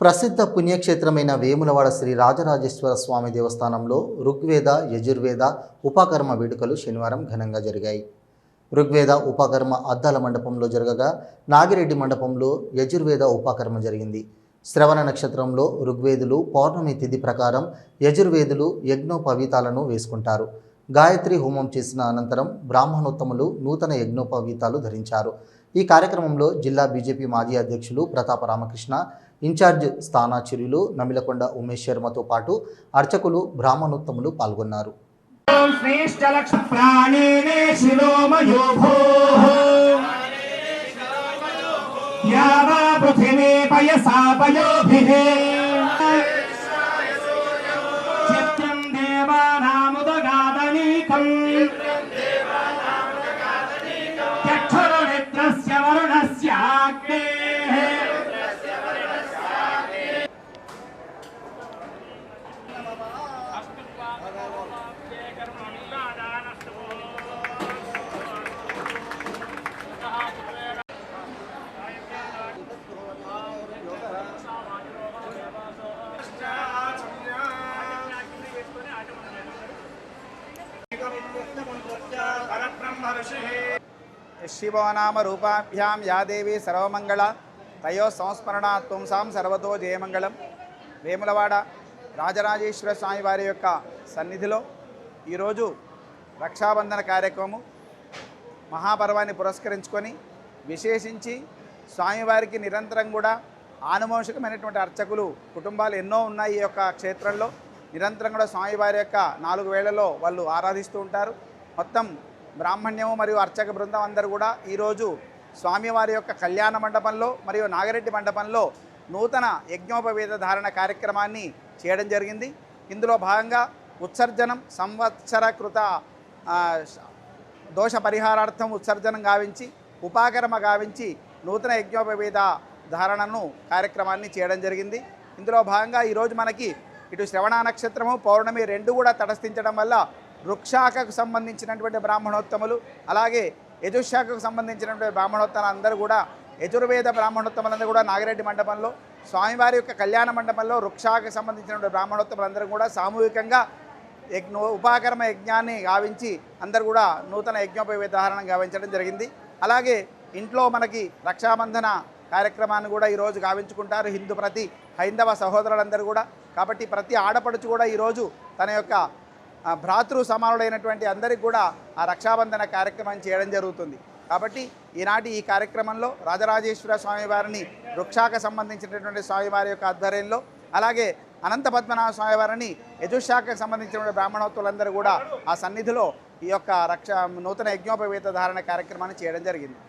ప్రసిద్ధ పుణ్యక్షేత్రమైన వేములవాడ శ్రీ రాజరాజేశ్వర స్వామి దేవస్థానంలో ఋగ్వేద యజుర్వేద ఉపకర్మ వేడుకలు శనివారం ఘనంగా జరిగాయి. ఋగ్వేద ఉపకర్మ అద్దాల మండపంలో జరగగా నాగిరెడ్డి మండపంలో యజుర్వేద ఉపాకర్మ జరిగింది. శ్రవణ నక్షత్రంలో ఋగ్వేదులు పౌర్ణమి తిథి ప్రకారం యజుర్వేదులు యజ్ఞోపవీతాలను వేసుకుంటారు. గాయత్రి హోమం చేసిన అనంతరం బ్రాహ్మణోత్తములు నూతన యజ్ఞోపవీతాలు ధరించారు. ఈ కార్యక్రమంలో జిల్లా బీజేపీ మాజీ అధ్యక్షులు ప్రతాప రామకృష్ణ ఇన్ఛార్జ్ స్థానాచార్యులు నమిలకొండ ఉమేష్ శర్మతో పాటు అర్చకులు బ్రాహ్మణోత్తములు పాల్గొన్నారు. శిరోమయో యావా పృథివీ పయసా పయోభిః. は。శివనామ రూపాభ్యాం యాదేవి సర్వమంగళ తయో సంస్మరణాత్ పుంసాం సర్వతో జయమంగళం వేములవాడ రాజరాజేశ్వర స్వామి వారి యొక్క సన్నిధిలో ఈరోజు రక్షాబంధన కార్యక్రమం మహాపర్వాన్ని పురస్కరించుకొని విశేషించి స్వామివారికి నిరంతరం కూడా ఆనువంశికమైనటువంటి అర్చకులు కుటుంబాలు ఎన్నో ఉన్నాయి ఈ యొక్క క్షేత్రంలో. నిరంతరం కూడా స్వామివారి యొక్క నాలుగు వేళలో వాళ్ళు ఆరాధిస్తూ ఉంటారు. మొత్తం బ్రాహ్మణ్యము మరియు అర్చక బృందం అందరూ కూడా ఈరోజు స్వామివారి యొక్క కళ్యాణ మండపంలో మరియు నాగరెడ్డి మండపంలో నూతన యజ్ఞోపవేద ధారణ కార్యక్రమాన్ని చేయడం జరిగింది. ఇందులో భాగంగా ఉత్సర్జనం సంవత్సర కృత దోష పరిహారార్థం ఉత్సర్జనం గావించి ఉపాకర్మ గావించి నూతన యజ్ఞోపవేద ధారణను కార్యక్రమాన్ని చేయడం జరిగింది. ఇందులో భాగంగా ఈరోజు మనకి ఇటు శ్రవణ నక్షత్రము పౌర్ణమి రెండు కూడా తటస్థించడం వల్ల వృక్షాఖకు సంబంధించినటువంటి బ్రాహ్మణోత్తములు అలాగే యజుశాఖకు సంబంధించినటువంటి బ్రాహ్మణోత్తములు అందరూ కూడా యజుర్వేద బ్రాహ్మణోత్తములందరూ కూడా నాగిరెడ్డి మండపంలో స్వామివారి యొక్క కళ్యాణ మండపంలో వృక్షాఖకు సంబంధించినటువంటి బ్రాహ్మణోత్తములందరూ కూడా సామూహికంగా యజ్ఞ ఉపాకర్మ యజ్ఞాన్ని గావించి అందరు కూడా నూతన యజ్ఞోపవిధారణ గావించడం జరిగింది. అలాగే ఇంట్లో మనకి రక్షాబంధన కార్యక్రమాన్ని కూడా ఈరోజు గావించుకుంటారు హిందూ ప్రతి హైందవ సహోదరులందరూ కూడా. కాబట్టి ప్రతి ఆడపడుచు కూడా ఈరోజు తన యొక్క భ్రాతృ సమానుడైనటువంటి అందరికి కూడా ఆ రక్షాబంధన కార్యక్రమం చేయడం జరుగుతుంది. కాబట్టి ఈనాటి ఈ కార్యక్రమంలో రాజరాజేశ్వర స్వామివారిని వృక్షాక సంబంధించినటువంటి స్వామివారి యొక్క ఆధ్వర్యంలో అలాగే అనంత పద్మనాభ స్వామివారిని యజుశాఖకు సంబంధించినటువంటి బ్రాహ్మణోత్తులందరూ కూడా ఆ సన్నిధిలో ఈ యొక్క రక్ష నూతన యజ్ఞోపవేత ధారణ కార్యక్రమాన్ని చేయడం జరిగింది.